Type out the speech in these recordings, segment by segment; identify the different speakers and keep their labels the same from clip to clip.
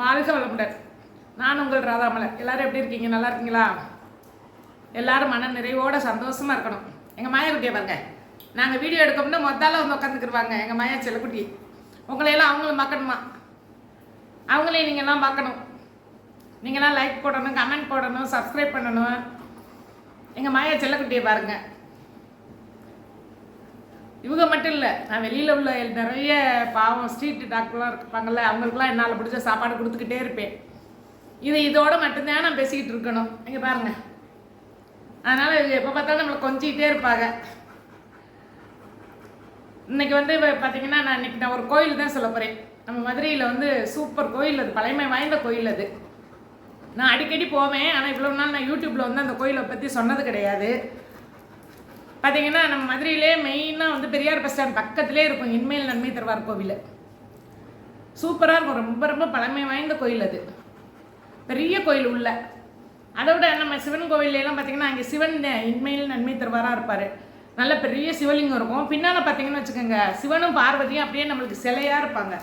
Speaker 1: வாழ்க வளமுடர் நான் உங்கள் ராதாமலை எல்லாரும் எப்படி இருக்கீங்க நல்லா இருக்கீங்களா எல்லாரும் மன நிறைவோட சந்தோஷமாக இருக்கணும் எங்கள் குட்டியை பாருங்க நாங்கள் வீடியோ எடுக்கணும்னா மொத்தால வந்து உட்காந்துக்கிருவாங்க எங்கள் மாயா செல்லக்குட்டி உங்களையெல்லாம் அவங்களும் பார்க்கணுமா அவங்களையும் நீங்கள்லாம் பார்க்கணும் நீங்களாம் லைக் போடணும் கமெண்ட் போடணும் சப்ஸ்கிரைப் பண்ணணும் எங்கள் மாயா செல்லக்குட்டியை பாருங்கள் இவங்க மட்டும் இல்லை நான் வெளியில் உள்ள நிறைய பாவம் ஸ்ட்ரீட் டாக்டர்லாம் இருப்பாங்கள்ல அவங்களுக்குலாம் என்னால் பிடிச்ச சாப்பாடு கொடுத்துக்கிட்டே இருப்பேன் இது இதோட மட்டும்தான் நான் பேசிக்கிட்டு இருக்கணும் இங்கே பாருங்கள் அதனால் இது எப்போ பார்த்தாலும் நம்மளை கொஞ்சிக்கிட்டே இருப்பாங்க இன்றைக்கி வந்து இப்போ பார்த்தீங்கன்னா நான் இன்றைக்கி நான் ஒரு கோயில் தான் சொல்ல போகிறேன் நம்ம மதுரையில் வந்து சூப்பர் கோயில் அது பழமை வாய்ந்த கோயில் அது நான் அடிக்கடி போவேன் ஆனால் இவ்வளோ நாள் நான் யூடியூப்பில் வந்து அந்த கோயிலை பற்றி சொன்னது கிடையாது பார்த்திங்கன்னா நம்ம மதுரையிலே மெயினாக வந்து பெரியார் பஸ் ஸ்டாண்ட் பக்கத்துலேயே இருக்கும் இன்மேல் நன்மை தருவார் கோவில் சூப்பராக இருக்கும் ரொம்ப ரொம்ப பழமை வாய்ந்த கோயில் அது பெரிய கோயில் உள்ள அதை விட நம்ம சிவன் கோவில்லாம் பார்த்திங்கன்னா அங்கே சிவன் இன்மையில் நன்மை தருவாராக இருப்பார் நல்ல பெரிய சிவலிங்கம் இருக்கும் பின்னால் பார்த்தீங்கன்னு வச்சுக்கோங்க சிவனும் பார்வதியும் அப்படியே நம்மளுக்கு சிலையாக இருப்பாங்க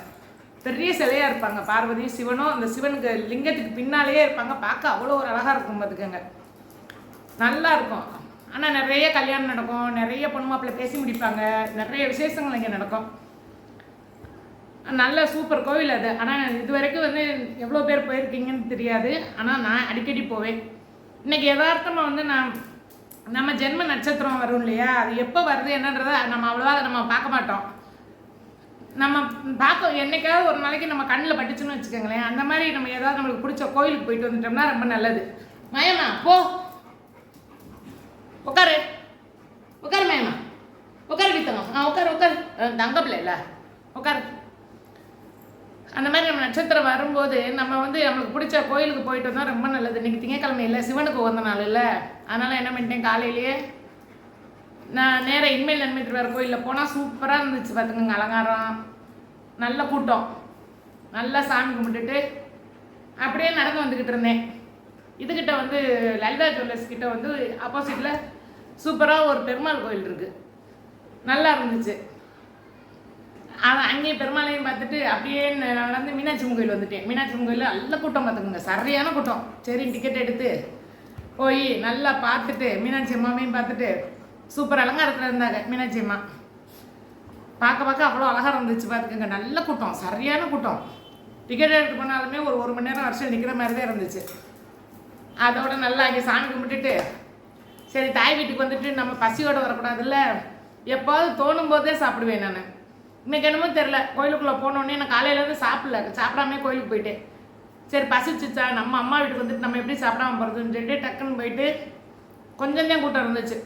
Speaker 1: பெரிய சிலையாக இருப்பாங்க பார்வதியும் சிவனும் அந்த சிவனுக்கு லிங்கத்துக்கு பின்னாலேயே இருப்பாங்க பார்க்க அவ்வளோ ஒரு அழகாக இருக்கும் பார்த்துக்கோங்க நல்லா இருக்கும் ஆனால் நிறைய கல்யாணம் நடக்கும் நிறைய பொண்ணு மாப்பிள்ளை பேசி முடிப்பாங்க நிறைய விசேஷங்கள் இங்கே நடக்கும் நல்ல சூப்பர் கோவில் அது ஆனால் இது வரைக்கும் வந்து எவ்வளோ பேர் போயிருக்கீங்கன்னு தெரியாது ஆனால் நான் அடிக்கடி போவேன் இன்றைக்கி யதார்த்தமாக வந்து நான் நம்ம ஜென்ம நட்சத்திரம் வரும் இல்லையா அது எப்போ வருது என்னன்றதை நம்ம அவ்வளோவா நம்ம பார்க்க மாட்டோம் நம்ம பார்க்க என்றைக்காவது ஒரு நாளைக்கு நம்ம கண்ணில் பட்டுச்சுன்னு வச்சுக்கோங்களேன் அந்த மாதிரி நம்ம ஏதாவது நம்மளுக்கு பிடிச்ச கோயிலுக்கு போயிட்டு வந்துட்டோம்னா ரொம்ப நல்லது மயமா போ உட்காரு உட்காரு மேமா உட்காரு வீத்தங்க ஆ உட்காரு உட்காரு தங்க பிள்ளைல உட்காரு அந்த மாதிரி நம்ம நட்சத்திரம் வரும்போது நம்ம வந்து நம்மளுக்கு பிடிச்ச கோயிலுக்கு போயிட்டு வந்தால் ரொம்ப நல்லது இன்னைக்கு திங்கக்கிழமை இல்லை சிவனுக்கு உகந்த நாள் இல்லை அதனால் என்ன பண்ணிட்டேன் காலையிலேயே நான் நேராக இன்மேல் நன்மை திருவாரூர் கோயிலில் போனால் சூப்பராக இருந்துச்சு பார்த்துக்கோங்க அலங்காரம் நல்ல கூட்டம் நல்லா சாமி கும்பிட்டுட்டு அப்படியே நடந்து வந்துக்கிட்டு இருந்தேன் இதுக்கிட்ட வந்து லலிதா ஜுவல்லர்ஸ் கிட்ட வந்து ஆப்போசிட்டில் சூப்பராக ஒரு பெருமாள் கோயில் இருக்குது நல்லா இருந்துச்சு அவன் அங்கேயே பெருமாளையும் பார்த்துட்டு அப்படியே நடந்து மீனாட்சி கோயில் வந்துட்டேன் மீனாட்சி கோயில் நல்ல கூட்டம் பார்த்துக்கோங்க சரியான கூட்டம் சரி டிக்கெட் எடுத்து போய் நல்லா பார்த்துட்டு மீனாட்சி அம்மாவையும் பார்த்துட்டு சூப்பர் அலங்காரத்தில் இருந்தாங்க மீனாட்சி அம்மா பார்க்க பார்க்க அவ்வளோ அழகாக இருந்துச்சு பார்த்துக்கங்க நல்ல கூட்டம் சரியான கூட்டம் டிக்கெட் எடுத்து போனாலுமே ஒரு ஒரு மணி நேரம் வருஷம் நிற்கிற மாதிரி தான் இருந்துச்சு அதோட நல்லா இங்கே சாமி கும்பிட்டுட்டு சரி தாய் வீட்டுக்கு வந்துட்டு நம்ம பசியோடு வரக்கூடாதுல்ல எப்போது தோணும் போதே சாப்பிடுவேன் நான் இன்னைக்கு என்னமோ தெரில கோயிலுக்குள்ளே போனோடனே நான் காலையிலேருந்து சாப்பிடல சாப்பிடாமே கோயிலுக்கு போயிட்டேன் சரி பசிச்சுச்சா நம்ம அம்மா வீட்டுக்கு வந்துட்டு நம்ம எப்படி சாப்பிடாம போகிறதுன்னு சொல்லிட்டு டக்குன்னு போயிட்டு கொஞ்சம் தான் கூட்டம் இருந்துச்சு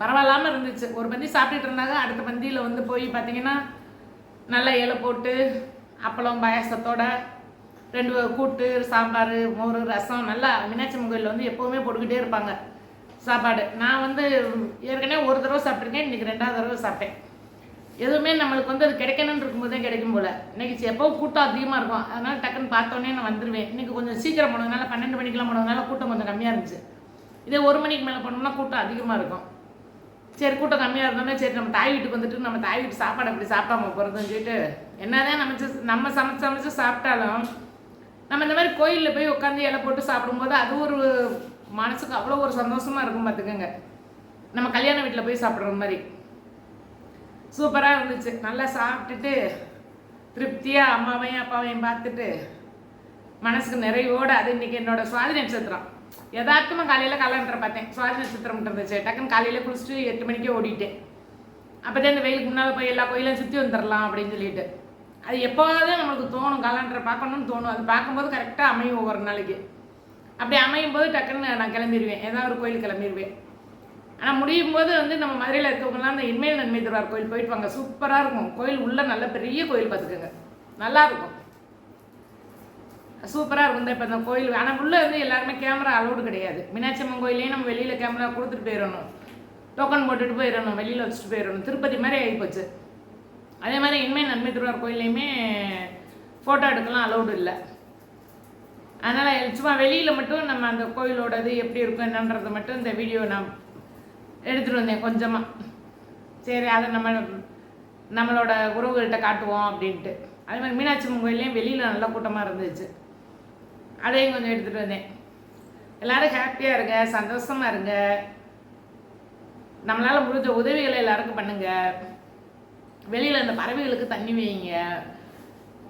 Speaker 1: பரவாயில்லாமல் இருந்துச்சு ஒரு பந்தி சாப்பிட்டுட்டு இருந்தாங்க அடுத்த பந்தியில் வந்து போய் பார்த்தீங்கன்னா நல்லா இலை போட்டு அப்பளம் பாயசத்தோட ரெண்டு கூட்டு சாம்பார் மோர் ரசம் நல்லா மீனாட்சி கோயிலில் வந்து எப்போவுமே போட்டுக்கிட்டே இருப்பாங்க சாப்பாடு நான் வந்து ஏற்கனவே ஒரு தடவை சாப்பிட்ருக்கேன் இன்றைக்கி ரெண்டாவது தடவை சாப்பிட்டேன் எதுவுமே நம்மளுக்கு வந்து அது கிடைக்கணும்னு இருக்கும்போது தான் கிடைக்கும் போல் இன்றைக்கி எப்போ கூட்டம் அதிகமாக இருக்கும் அதனால் டக்குன்னு பார்த்தோன்னே நான் வந்துடுவேன் இன்றைக்கி கொஞ்சம் சீக்கிரம் போனதுனால பன்னெண்டு மணிக்கெலாம் போனதுனால கூட்டம் கொஞ்சம் கம்மியாக இருந்துச்சு இதே ஒரு மணிக்கு மேலே போனோம்னா கூட்டம் அதிகமாக இருக்கும் சரி கூட்டம் கம்மியாக இருந்தோன்னே சரி நம்ம தாய் வீட்டுக்கு வந்துட்டு நம்ம தாய் வீட்டு சாப்பாடு அப்படி சாப்பிடாம போகிறதுன்னு சொல்லிட்டு என்னதான் நம்ம நம்ம சமைச்சு சமைச்சு சாப்பிட்டாலும் நம்ம இந்த மாதிரி கோயிலில் போய் உட்காந்து இலை போட்டு சாப்பிடும்போது அது ஒரு மனசுக்கு அவ்வளோ ஒரு சந்தோஷமாக இருக்கும் பார்த்துக்கோங்க நம்ம கல்யாண வீட்டில் போய் சாப்பிட்ற மாதிரி சூப்பராக இருந்துச்சு நல்லா சாப்பிட்டுட்டு திருப்தியாக அம்மாவையும் அப்பாவையும் பார்த்துட்டு மனசுக்கு நிறைவோடு அது இன்றைக்கி என்னோடய சுவாதி நட்சத்திரம் யதார்த்தமாக காலையில் காலண்டரை பார்த்தேன் சுவாதி நட்சத்திரம் இருந்துச்சு டக்குன்னு காலையில் குளிச்சுட்டு எட்டு மணிக்கே ஓடிட்டேன் அப்போ தான் இந்த வெயிலுக்கு முன்னால் போய் எல்லா கோயிலும் சுற்றி வந்துடலாம் அப்படின்னு சொல்லிட்டு அது எப்போவாவது நம்மளுக்கு தோணும் காலண்டரை பார்க்கணும்னு தோணும் அது பார்க்கும்போது கரெக்டாக அமையும் ஒவ்வொரு நாளைக்கு அப்படி அமையும் போது டக்குன்னு நான் கிளம்பிடுவேன் ஏதாவது ஒரு கோயில் கிளம்பிடுவேன் ஆனால் முடியும் போது வந்து நம்ம மதுரையில் இருக்கவங்கலாம் அந்த இன்மேல் நன்மை திருவார் கோயில் போயிட்டு வாங்க சூப்பராக இருக்கும் கோயில் உள்ளே நல்ல பெரிய கோயில் பார்த்துக்கோங்க நல்லா இருக்கும் சூப்பராக இருக்கும் இப்போ அந்த கோயில் ஆனால் உள்ளே வந்து எல்லாருமே கேமரா அலோடு கிடையாது மீனாட்சி அம்மன் கோயிலையும் நம்ம வெளியில் கேமரா கொடுத்துட்டு போயிடணும் டோக்கன் போட்டுட்டு போயிடணும் வெளியில் வச்சுட்டு போயிடணும் திருப்பதி மாதிரி ஆகிப்போச்சு அதே மாதிரி இனிமேல் நன்மை திருவார் கோயிலையுமே ஃபோட்டோ எடுக்கலாம் அலோடு இல்லை அதனால் சும்மா வெளியில் மட்டும் நம்ம அந்த கோயிலோடது எப்படி இருக்கும் என்னன்றதை மட்டும் இந்த வீடியோ நான் எடுத்துகிட்டு வந்தேன் கொஞ்சமாக சரி அதை நம்ம நம்மளோட உறவுகள்கிட்ட காட்டுவோம் அப்படின்ட்டு அதே மாதிரி மீனாட்சி அம்மன் கோயிலையும் வெளியில் நல்ல கூட்டமாக இருந்துச்சு அதையும் கொஞ்சம் எடுத்துகிட்டு வந்தேன் எல்லோரும் ஹாப்பியாக இருங்க சந்தோஷமாக இருங்க நம்மளால் முடிஞ்ச உதவிகளை எல்லாருக்கும் பண்ணுங்கள் வெளியில் அந்த பறவைகளுக்கு தண்ணி வைங்க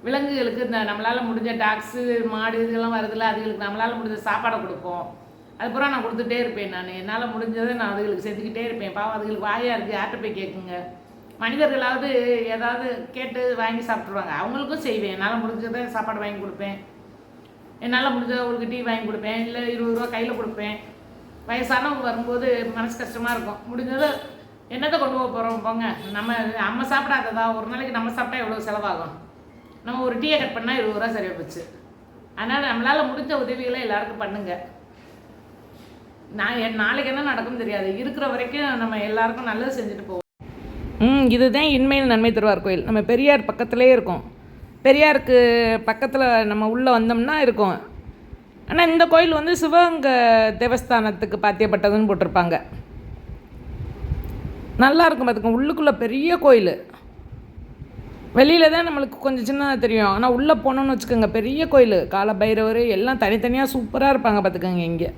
Speaker 1: விலங்குகளுக்கு இந்த நம்மளால் முடிஞ்ச டாக்ஸு மாடு இதெல்லாம் வருதுல்ல அதுகளுக்கு நம்மளால் முடிஞ்ச சாப்பாடை கொடுப்போம் அதுக்கப்புறம் நான் கொடுத்துட்டே இருப்பேன் நான் என்னால் முடிஞ்சதை நான் அதுகளுக்கு செஞ்சுக்கிட்டே இருப்பேன் பாவம் அதுகளுக்கு வாயாக இருக்குது யார்கிட்ட போய் கேட்குங்க மனிதர்களாவது ஏதாவது கேட்டு வாங்கி சாப்பிட்ருவாங்க அவங்களுக்கும் செய்வேன் என்னால் முடிஞ்சதை சாப்பாடு வாங்கி கொடுப்பேன் என்னால் முடிஞ்சதை அவங்களுக்கு டீ வாங்கி கொடுப்பேன் இல்லை இருபது ரூபா கையில் கொடுப்பேன் வயசானவங்க வரும்போது மனசு கஷ்டமாக இருக்கும் முடிஞ்சதை என்னத்தை கொண்டு போக போகிறோம் போங்க நம்ம நம்ம சாப்பிடாததா ஒரு நாளைக்கு நம்ம சாப்பிட்டா எவ்வளோ செலவாகும் நம்ம ஒரு டீ கட் பண்ணால் இருபது ரூபா சரியாக போச்சு அதனால் நம்மளால் முடிஞ்ச உதவிகளை எல்லாருக்கும் பண்ணுங்கள் நான் நாளைக்கு என்ன நடக்கும் தெரியாது இருக்கிற வரைக்கும் நம்ம எல்லாருக்கும் நல்லது செஞ்சுட்டு போவோம் ம் இதுதான் இன்மையில் நன்மை தருவார் கோயில் நம்ம பெரியார் பக்கத்துலேயே இருக்கும் பெரியாருக்கு பக்கத்தில் நம்ம உள்ளே வந்தோம்னா இருக்கும் ஆனால் இந்த கோயில் வந்து சிவகங்க தேவஸ்தானத்துக்கு பாத்தியப்பட்டதுன்னு போட்டிருப்பாங்க நல்லா இருக்கும் பார்த்துக்கோங்க உள்ளுக்குள்ளே பெரிய கோயில் வெளியில் தான் நம்மளுக்கு கொஞ்சம் சின்னதாக தெரியும் ஆனால் உள்ளே போனோம்னு வச்சுக்கோங்க பெரிய கோயில் கால பைரவர் எல்லாம் தனித்தனியாக சூப்பராக இருப்பாங்க பார்த்துக்கோங்க இங்கே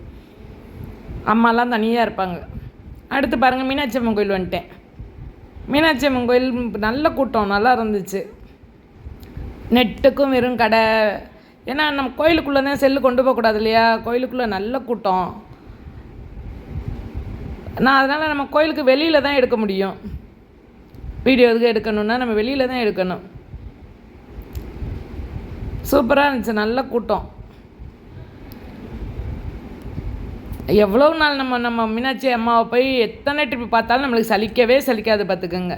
Speaker 1: அம்மாலாம் தனியாக இருப்பாங்க அடுத்து பாருங்கள் மீனாட்சி அம்மன் கோயில் வந்துட்டேன் மீனாட்சி அம்மன் கோயில் நல்ல கூட்டம் நல்லா இருந்துச்சு நெட்டுக்கும் வெறும் கடை ஏன்னா நம்ம கோயிலுக்குள்ளே தான் செல்லு கொண்டு போகக்கூடாது இல்லையா கோயிலுக்குள்ளே நல்ல கூட்டம் நான் அதனால் நம்ம கோயிலுக்கு வெளியில் தான் எடுக்க முடியும் வீடியோ எதுக்கு எடுக்கணும்னா நம்ம வெளியில் தான் எடுக்கணும் சூப்பராக இருந்துச்சு நல்ல கூட்டம் எவ்வளோ நாள் நம்ம நம்ம மீனாட்சி அம்மாவை போய் எத்தனை ட்ரிப் பார்த்தாலும் நம்மளுக்கு சலிக்கவே சலிக்காது பார்த்துக்கோங்க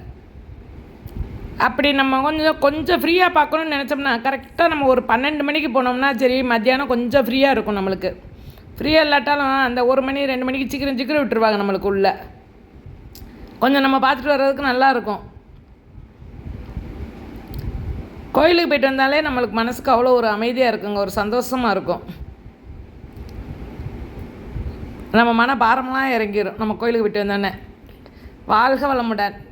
Speaker 1: அப்படி நம்ம கொஞ்சம் கொஞ்சம் ஃப்ரீயாக பார்க்கணும்னு நினச்சோம்னா கரெக்டாக நம்ம ஒரு பன்னெண்டு மணிக்கு போனோம்னா சரி மத்தியானம் கொஞ்சம் ஃப்ரீயாக இருக்கும் நம்மளுக்கு ஃப்ரீயாக இல்லாட்டாலும் அந்த ஒரு மணி ரெண்டு மணிக்கு சிக்கிரம் சிக்கன் விட்டுருவாங்க நம்மளுக்கு உள்ளே கொஞ்சம் நம்ம பார்த்துட்டு வர்றதுக்கு நல்லாயிருக்கும் கோயிலுக்கு போயிட்டு வந்தாலே நம்மளுக்கு மனசுக்கு அவ்வளோ ஒரு அமைதியாக இருக்குங்க ஒரு சந்தோஷமாக இருக்கும் நம்ம மன பாரமெலாம் இறங்கிடும் நம்ம கோயிலுக்கு போயிட்டு வந்தோடனே வாழ்க வளமுடன்